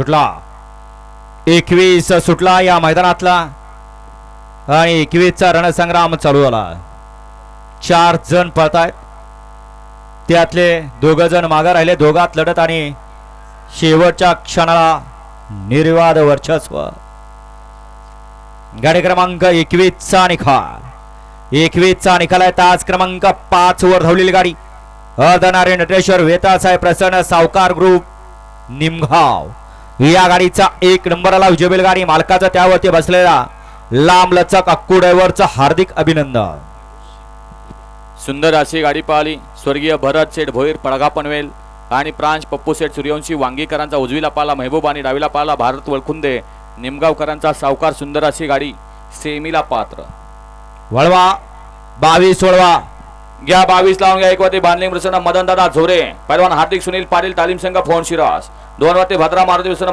सुटला. एकवीस सुटला या मैदानातला. आणि एकवीसचा रणसंग्राम चालू झाला. चार जण पळतायत. त्यातले दोघ जण मागे राहिले. दोघात लढत आणि शेवटच्या क्षणाला निर्वाद वर्चस्व. गाडी क्रमांक एकवीसचा निकाल एकवीसचा निकाल आहे. तास क्रमांक पाच वर धावलेली गाडी. अर्धनारे नटेश्वर वेतासाहेब प्रसन्न सावकार ग्रुप निमगाव. या गाडीचा एक नंबरला विजय गाडी मालकाचा त्यावरती बसलेला लांब लचक अक्कू ड्रायव्हरचं हार्दिक अभिनंदन. सुंदर अशी गाडी पाहिली. स्वर्गीय भरत शेठ भोईर पडगा पनवेल आणि प्रांश पप्पू शेठ सूर्यवंशी वांगीकरांचा उजवीला पाला महबूब आणि डावीला पाला भारत वळखुंदे निमगावकरांचा सावकार सुंदर अशी गाडी सेमीला पात्र. वळवा बावीस वळवा. घ्या बावीस लावून घ्या. एक वरती बांधलिंग प्रसन्न मदनदादा झोरे. पैलवान हार्दिक सुनील पाटील तालीम संघ फोन शिरास. दोन वरती भद्रा मारुती प्रसन्न